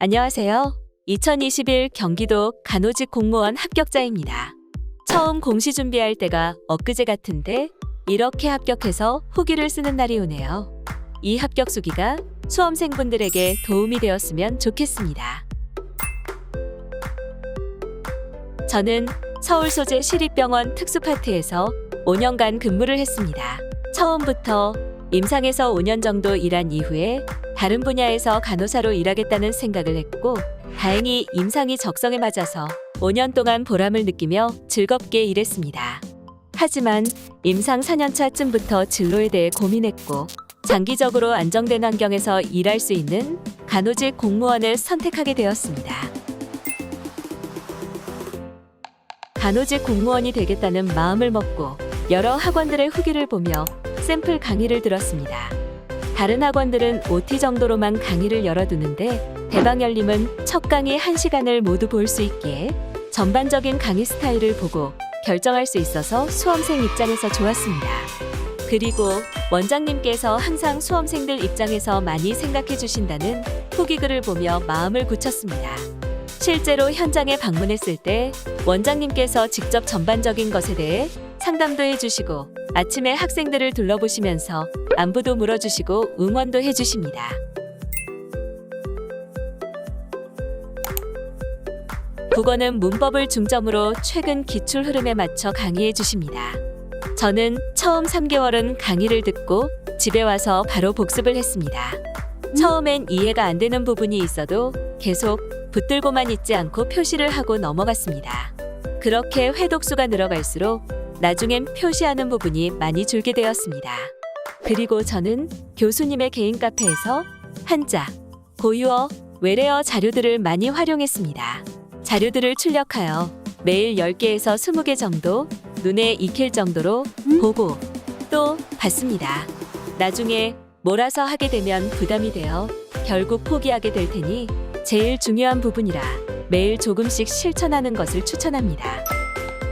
안녕하세요. 2021 경기도 간호직 공무원 합격자입니다. 처음 공시 준비할 때가 엊그제 같은데 이렇게 합격해서 후기를 쓰는 날이 오네요. 이 합격 수기가 수험생분들에게 도움이 되었으면 좋겠습니다. 저는 서울 소재 시립병원 특수파트에서 5년간 근무를 했습니다. 처음부터 임상에서 5년 정도 일한 이후에 다른 분야에서 간호사로 일하겠다는 생각을 했고 다행히 임상이 적성에 맞아서 5년 동안 보람을 느끼며 즐겁게 일했습니다. 하지만 임상 4년차쯤부터 진로에 대해 고민했고 장기적으로 안정된 환경에서 일할 수 있는 간호직 공무원을 선택하게 되었습니다. 간호직 공무원이 되겠다는 마음을 먹고 여러 학원들의 후기를 보며 샘플 강의를 들었습니다. 다른 학원들은 OT 정도로만 강의를 열어두는데 대방열림은 첫 강의 1시간을 모두 볼 수 있기에 전반적인 강의 스타일을 보고 결정할 수 있어서 수험생 입장에서 좋았습니다. 그리고 원장님께서 항상 수험생들 입장에서 많이 생각해 주신다는 후기 글을 보며 마음을 굳혔습니다. 실제로 현장에 방문했을 때 원장님께서 직접 전반적인 것에 대해 상담도 해주시고 아침에 학생들을 둘러보시면서 안부도 물어주시고 응원도 해주십니다. 국어는 문법을 중점으로 최근 기출 흐름에 맞춰 강의해 주십니다. 저는 처음 3개월은 강의를 듣고 집에 와서 바로 복습을 했습니다. 처음엔 이해가 안 되는 부분이 있어도 계속 붙들고만 있지 않고 표시를 하고 넘어갔습니다. 그렇게 회독수가 늘어갈수록 나중엔 표시하는 부분이 많이 줄게 되었습니다. 그리고 저는 교수님의 개인 카페에서 한자, 고유어, 외래어 자료들을 많이 활용했습니다. 자료들을 출력하여 매일 10개에서 20개 정도 눈에 익힐 정도로 보고 또 봤습니다. 나중에 몰아서 하게 되면 부담이 되어 결국 포기하게 될 테니 제일 중요한 부분이라 매일 조금씩 실천하는 것을 추천합니다.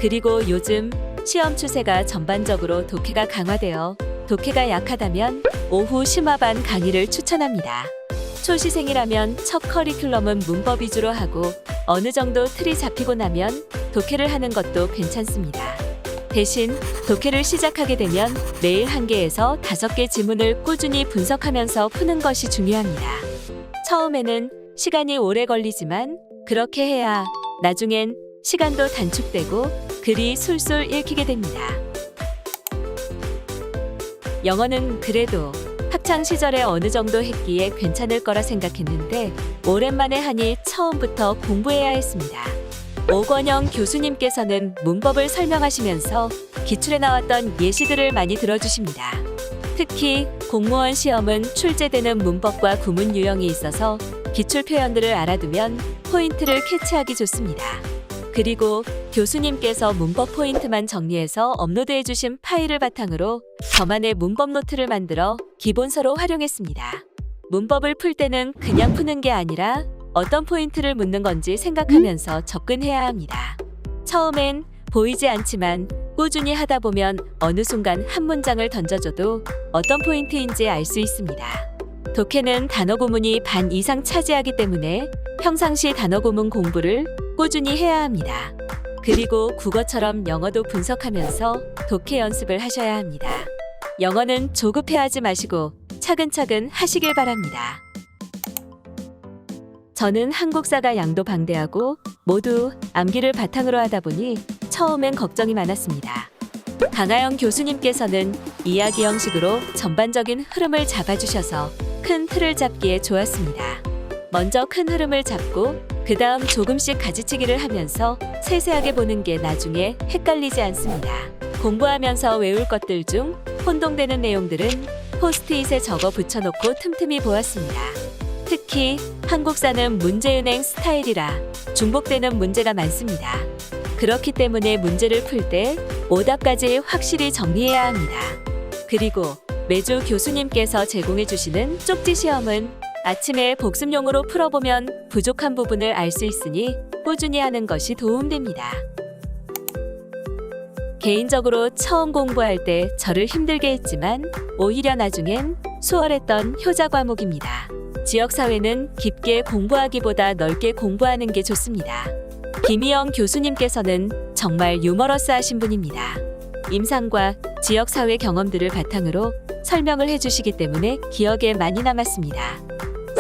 그리고 요즘 시험 추세가 전반적으로 독해가 강화되어 독해가 약하다면 오후 심화반 강의를 추천합니다. 초시생이라면 첫 커리큘럼은 문법 위주로 하고 어느 정도 틀이 잡히고 나면 독해를 하는 것도 괜찮습니다. 대신 독해를 시작하게 되면 매일 한 개에서 다섯 개 지문을 꾸준히 분석하면서 푸는 것이 중요합니다. 처음에는 시간이 오래 걸리지만 그렇게 해야 나중엔 시간도 단축되고 글이 술술 읽히게 됩니다. 영어는 그래도 학창 시절에 어느 정도 했기에 괜찮을 거라 생각했는데 오랜만에 하니 처음부터 공부해야 했습니다. 오건영 교수님께서는 문법을 설명하시면서 기출에 나왔던 예시들을 많이 들어주십니다. 특히 공무원 시험은 출제되는 문법과 구문 유형이 있어서 기출 표현들을 알아두면 포인트를 캐치하기 좋습니다. 그리고 교수님께서 문법 포인트만 정리해서 업로드해 주신 파일을 바탕으로 저만의 문법 노트를 만들어 기본서로 활용했습니다. 문법을 풀 때는 그냥 푸는 게 아니라 어떤 포인트를 묻는 건지 생각하면서 접근해야 합니다. 처음엔 보이지 않지만 꾸준히 하다 보면 어느 순간 한 문장을 던져줘도 어떤 포인트인지 알 수 있습니다. 독해는 단어 구문이 반 이상 차지하기 때문에 평상시 단어 구문 공부를 꾸준히 해야 합니다. 그리고 국어처럼 영어도 분석하면서 독해 연습을 하셔야 합니다. 영어는 조급해하지 마시고 차근차근 하시길 바랍니다. 저는 한국사가 양도 방대하고 모두 암기를 바탕으로 하다 보니 처음엔 걱정이 많았습니다. 강하영 교수님께서는 이야기 형식으로 전반적인 흐름을 잡아주셔서 큰 틀을 잡기에 좋았습니다. 먼저 큰 흐름을 잡고 그 다음 조금씩 가지치기를 하면서 세세하게 보는 게 나중에 헷갈리지 않습니다. 공부하면서 외울 것들 중 혼동되는 내용들은 포스트잇에 적어 붙여놓고 틈틈이 보았습니다. 특히 한국사는 문제은행 스타일이라 중복되는 문제가 많습니다. 그렇기 때문에 문제를 풀 때 오답까지 확실히 정리해야 합니다. 그리고 매주 교수님께서 제공해 주시는 쪽지 시험은 아침에 복습용으로 풀어보면 부족한 부분을 알 수 있으니 꾸준히 하는 것이 도움됩니다. 개인적으로 처음 공부할 때 저를 힘들게 했지만 오히려 나중엔 수월했던 효자 과목입니다. 지역사회는 깊게 공부하기보다 넓게 공부하는 게 좋습니다. 김희영 교수님께서는 정말 유머러스하신 분입니다. 임상과 지역사회 경험들을 바탕으로 설명을 해주시기 때문에 기억에 많이 남았습니다.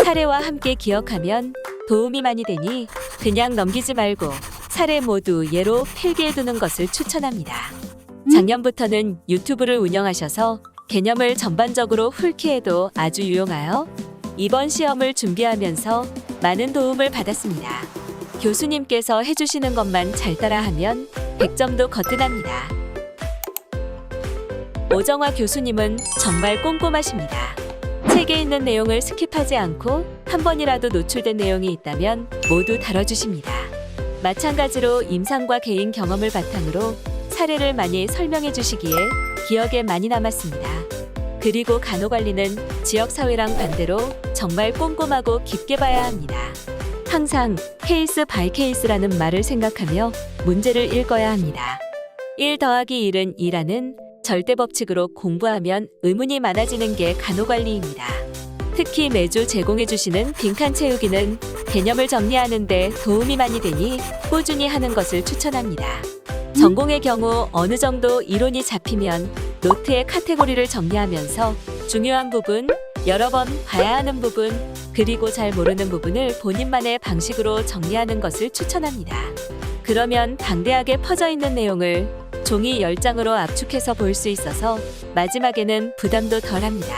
사례와 함께 기억하면 도움이 많이 되니 그냥 넘기지 말고 사례 모두 예로 필기해두는 것을 추천합니다. 작년부터는 유튜브를 운영하셔서 개념을 전반적으로 훑기에도 아주 유용하여 이번 시험을 준비하면서 많은 도움을 받았습니다. 교수님께서 해주시는 것만 잘 따라하면 100점도 거뜬합니다. 오정화 교수님은 정말 꼼꼼하십니다. 책에 있는 내용을 스킵하지 않고 한 번이라도 노출된 내용이 있다면 모두 다뤄주십니다. 마찬가지로 임상과 개인 경험을 바탕으로 사례를 많이 설명해 주시기에 기억에 많이 남았습니다. 그리고 간호관리는 지역사회랑 반대로 정말 꼼꼼하고 깊게 봐야 합니다. 항상 케이스 바이 케이스라는 말을 생각하며 문제를 읽어야 합니다. 1 더하기 1은 2라는 절대 법칙으로 공부하면 의문이 많아지는 게 간호관리입니다. 특히 매주 제공해 주시는 빈칸 채우기는 개념을 정리하는데 도움이 많이 되니 꾸준히 하는 것을 추천합니다. 전공의 경우 어느 정도 이론이 잡히면 노트의 카테고리를 정리하면서 중요한 부분, 여러 번 봐야 하는 부분, 그리고 잘 모르는 부분을 본인만의 방식으로 정리하는 것을 추천합니다. 그러면 방대하게 퍼져 있는 내용을 종이 10장으로 압축해서 볼 수 있어서 마지막에는 부담도 덜합니다.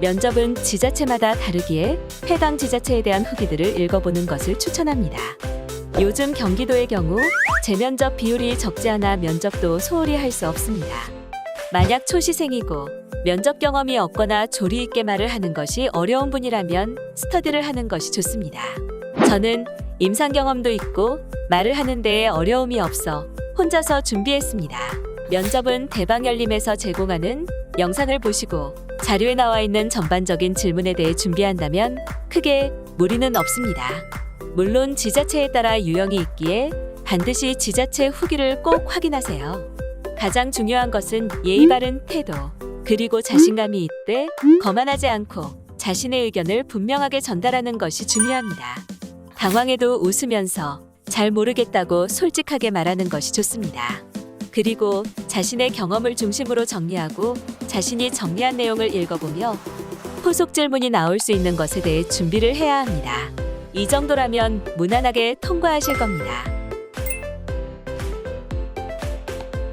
면접은 지자체마다 다르기에 해당 지자체에 대한 후기들을 읽어보는 것을 추천합니다. 요즘 경기도의 경우 재면접 비율이 적지 않아 면접도 소홀히 할 수 없습니다. 만약 초시생이고 면접 경험이 없거나 조리 있게 말을 하는 것이 어려운 분이라면 스터디를 하는 것이 좋습니다. 저는 임상 경험도 있고 말을 하는 데에 어려움이 없어 혼자서 준비했습니다. 면접은 대방열림에서 제공하는 영상을 보시고 자료에 나와 있는 전반적인 질문에 대해 준비한다면 크게 무리는 없습니다. 물론 지자체에 따라 유형이 있기에 반드시 지자체 후기를 꼭 확인하세요. 가장 중요한 것은 예의 바른 태도, 그리고 자신감이 있되 거만하지 않고 자신의 의견을 분명하게 전달하는 것이 중요합니다. 당황해도 웃으면서 잘 모르겠다고 솔직하게 말하는 것이 좋습니다. 그리고 자신의 경험을 중심으로 정리하고 자신이 정리한 내용을 읽어보며 후속 질문이 나올 수 있는 것에 대해 준비를 해야 합니다. 이 정도라면 무난하게 통과하실 겁니다.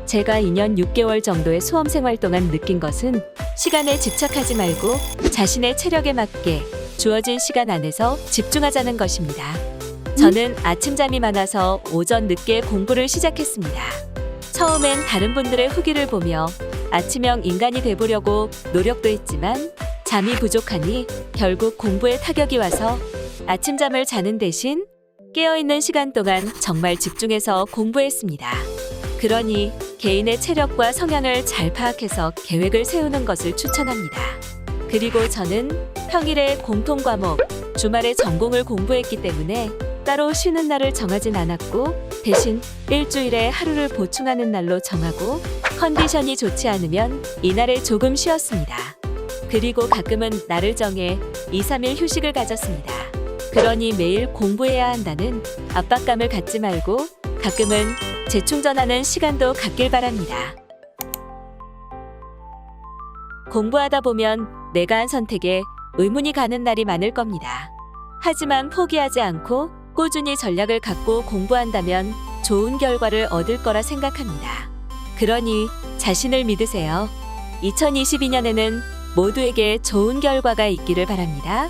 제가 2년 6개월 정도의 수험 생활 동안 느낀 것은 시간에 집착하지 말고 자신의 체력에 맞게 주어진 시간 안에서 집중하자는 것입니다. 저는 아침잠이 많아서 오전 늦게 공부를 시작했습니다. 처음엔 다른 분들의 후기를 보며 아침형 인간이 돼보려고 노력도 했지만 잠이 부족하니 결국 공부에 타격이 와서 아침잠을 자는 대신 깨어있는 시간 동안 정말 집중해서 공부했습니다. 그러니 개인의 체력과 성향을 잘 파악해서 계획을 세우는 것을 추천합니다. 그리고 저는 평일에 공통 과목, 주말에 전공을 공부했기 때문에 따로 쉬는 날을 정하진 않았고 대신 일주일에 하루를 보충하는 날로 정하고 컨디션이 좋지 않으면 이날에 조금 쉬었습니다. 그리고 가끔은 날을 정해 2, 3일 휴식을 가졌습니다. 그러니 매일 공부해야 한다는 압박감을 갖지 말고 가끔은 재충전하는 시간도 갖길 바랍니다. 공부하다 보면 내가 한 선택에 의문이 가는 날이 많을 겁니다. 하지만 포기하지 않고 꾸준히 전략을 갖고 공부한다면 좋은 결과를 얻을 거라 생각합니다. 그러니 자신을 믿으세요. 2022년에는 모두에게 좋은 결과가 있기를 바랍니다.